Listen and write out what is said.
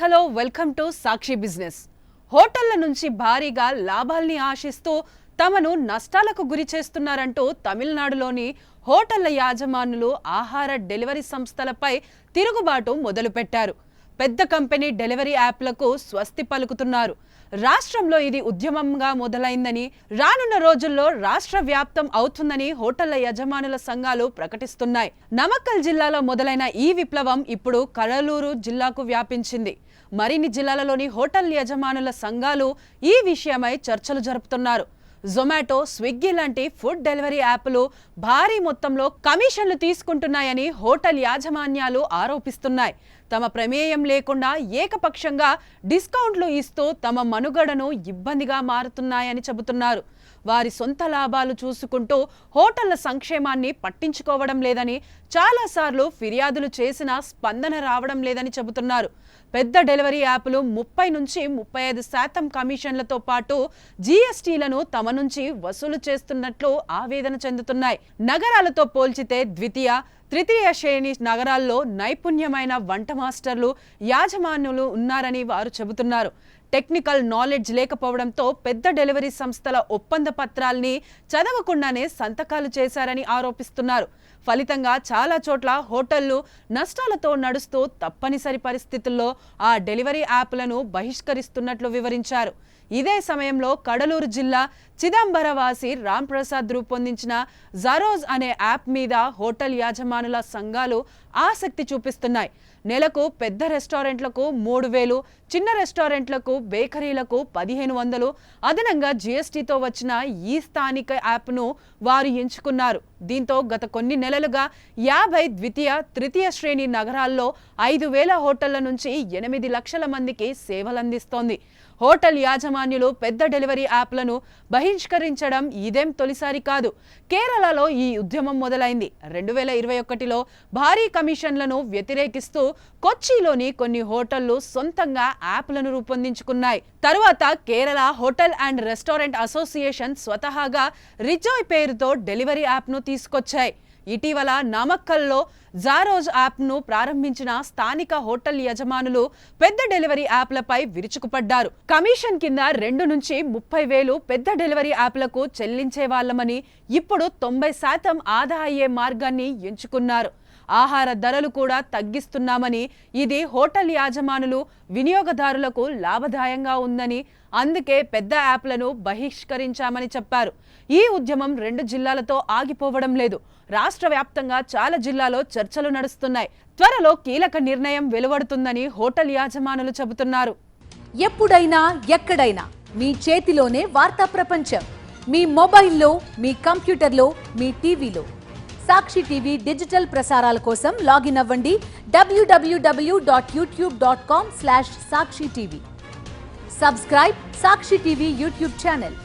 Hello welcome to Sakshi business. హోటళ్ళ నుంచి భారీగా లాభాల్ని ఆశిస్తూ తమను నష్టాలకు గురి చేస్తున్నారంటూ తమిళనాడులోని హోటళ్ళ యాజమానులు ఆహార డెలివరీ సంస్థలపై తిరుగుబాటు మొదలుపెట్టారు. పెద్ద కంపెనీ డెలివరీ యాప్లకు స్వస్తి పలుకుతున్నారు. రాష్ట్రంలో ఇది ఉద్యమంగా మొదలైందని రానున్న రోజుల్లో రాష్ట్ర వ్యాప్తం అవుతుందని హోటళ్ళ యజమానుల సంఘాలు ప్రకటిస్తున్నాయి. నమక్కల్ జిల్లాలో మొదలైన ఈ విప్లవం ఇప్పుడు కడలూరు జిల్లాకు వ్యాపించింది. మరిన్ని జిల్లాలలోని హోటల్ యజమానుల సంఘాలు ఈ విషయమై చర్చలు జరుపుతున్నారు. జొమాటో స్విగ్గీ లాంటి ఫుడ్ డెలివరీ యాప్లు భారీ మొత్తంలో కమిషన్లు తీసుకుంటున్నాయని హోటల్ యాజమాన్యాలు ఆరోపిస్తున్నాయి. తమ ప్రమేయం లేకుండా ఏకపక్షంగా డిస్కౌంట్లు ఇస్తూ తమ మనుగడను ఇబ్బందిగా మారుతున్నాయని చెబుతున్నారు. వారి సొంత లాభాలు చూసుకుంటూ హోటళ్ళ సంక్షేమాన్ని పట్టించుకోవడం లేదని చాలాసార్లు ఫిర్యాదులు చేసినా స్పందన రావడం లేదని చెబుతున్నారు. పెద్ద డెలివరీ యాప్లు ముప్పై నుంచి ముప్పై ఐదు శాతం కమిషన్లతో పాటు జీఎస్టీలను తమ నుంచి వసూలు చేస్తున్నట్లు ఆవేదన చెందుతున్నాయి. నగరాలతో పోల్చితే ద్వితీయ తృతీయ శ్రేణి నగరాల్లో నైపుణ్యమైన వంట మాస్టర్లు యాజమాన్యులు ఉన్నారని వారు చెబుతున్నారు. టెక్నికల్ నాలెడ్జ్ లేకపోవడంతో పెద్ద డెలివరీ సంస్థల ఒప్పంద పత్రాల్ని చదవకుండానే సంతకాలు చేశారని ఆరోపిస్తున్నారు. ఫలితంగా చాలా చోట్ల హోటళ్ళు నష్టాలతో నడుస్తూ తప్పనిసరి పరిస్థితుల్లో ఆ డెలివరీ యాప్లను బహిష్కరిస్తున్నట్లు వివరించారు. ఇదే సమయంలో కడలూరు జిల్లా చిదంబరవాసి రామ్ ప్రసాద్ రూపొందించిన జరోజ్ అనే యాప్ మీద హోటల్ యాజమానుల సంఘాలు ఆసక్తి చూపిస్తున్నాయి. నెలకు పెద్ద రెస్టారెంట్లకు మూడు వేలు చిన్న రెస్టారెంట్లకు బేకరీలకు పదిహేను వందలు అదనంగా జీఎస్టీతో వచ్చిన ఈ స్థానిక యాప్ను వారు ఎంచుకున్నారు. దీంతో గత కొన్ని నెలలుగా యాభై ద్వితీయ తృతీయ శ్రేణి నగరాల్లో ఐదు వేల హోటళ్ళ నుంచి ఎనిమిది లక్షల మందికి సేవలందిస్తోంది. హోటల్ యాజమాన్యులు పెద్ద డెలివరీ యాప్లను బహిష్కరించడం ఇదేం తొలిసారి కాదు. కేరళలో ఈ ఉద్యమం మొదలైంది. రెండు వేల ఇరవై ఒకటిలో భారీ కమిషన్లను వ్యతిరేకిస్తూ కొచ్చిలోని కొన్ని హోటళ్ళు సొంతంగా యాప్లను రూపొందించుకున్నాయి. తరువాత Kerala hotel and restaurant association స్వతహాగా రిజాయ్ పేరుతో డెలివరీ యాప్ను తీసుకొచ్చాయి. ఇటీవల నామక్కల్లో జారోజ్ యాప్ను ప్రారంభించిన స్థానిక హోటల్ యజమానులు పెద్ద డెలివరీ యాప్లపై విరుచుకుపడ్డారు. కమిషన్ కింద రెండు నుంచి ముప్పై వేలు పెద్ద డెలివరీ యాప్లకు చెల్లించే వాళ్ళమని ఇప్పుడు తొంభై శాతం ఆదా అయ్యే మార్గాన్ని ఎంచుకున్నారు. ఆహార ధరలు కూడా తగ్గిస్తున్నామని ఇది హోటల్ యాజమానులు వినియోగదారులకు లాభదాయంగా ఉందని అందుకే పెద్ద యాప్లను బహిష్కరించామని చెప్పారు. ఈ ఉద్యమం రెండు జిల్లాలతో ఆగిపోవడం లేదు. రాష్ట్ర వ్యాప్తంగా చాలా జిల్లాలో చర్చలు నడుస్తున్నాయి. త్వరలో కీలక నిర్ణయం వెలువడుతుందని హోటల్ యాజమానులు చెబుతున్నారు. ఎప్పుడైనా ఎక్కడైనా మీ చేతిలోనే వార్తా ప్రపంచం. మీ మొబైల్లో మీ కంప్యూటర్లో మీ టీవీలో. సాక్షి టీవీ డిజిటల్ ప్రసారాల కోసం లాగిన్ అవ్వండి. W W W dot YouTube dot com slash Sakshi TV. Subscribe Sakshi TV YouTube channel.